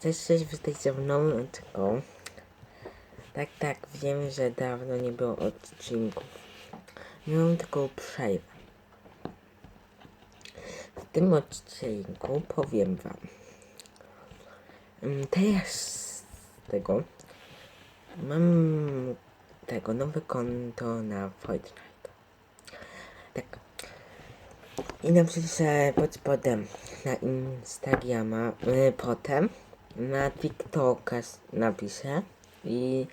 Cześć, cześć, witajcie w nowym odcinku. Tak, tak, wiem, że dawno nie było odcinków. Miałem taką przerwę. W tym odcinku powiem wam. mm, Teraz z tego mam tego nowe konto na Fortnite. Tak. I napiszę pod spodem na Instagrama, y, potem na TikToka napiszę i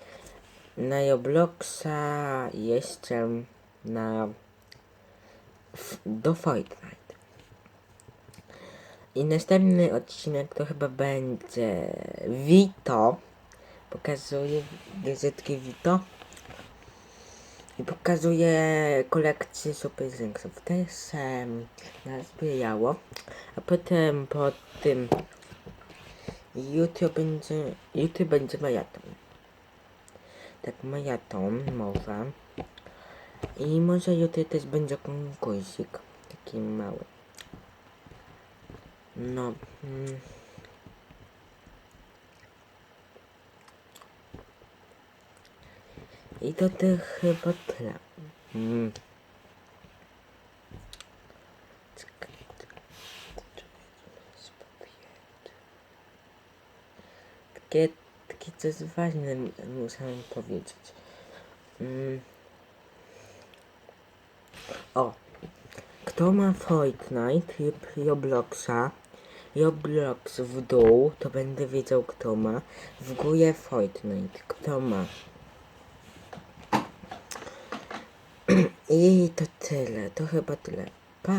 na Robloxa jeszcze na do Fortnite. I następny odcinek to chyba będzie Vito. Pokazuję gazetki Vito. I pokazuje kolekcję Super Zinksów. Też um, nazbierało. A potem po tym YouTube będzie, YouTube będzie maraton. Tak, maraton mowa. I może jutro też będzie konkursik. Taki mały. No. Mm. I to też chyba tyle. Mm. Takie, takie coś ważne muszę powiedzieć. Mm. O. Kto ma Fortnite lub Robloxa, Roblox w dół, to będę wiedział kto ma. W górę Fortnite. Kto ma? I to tyle, to chyba tyle. Pa!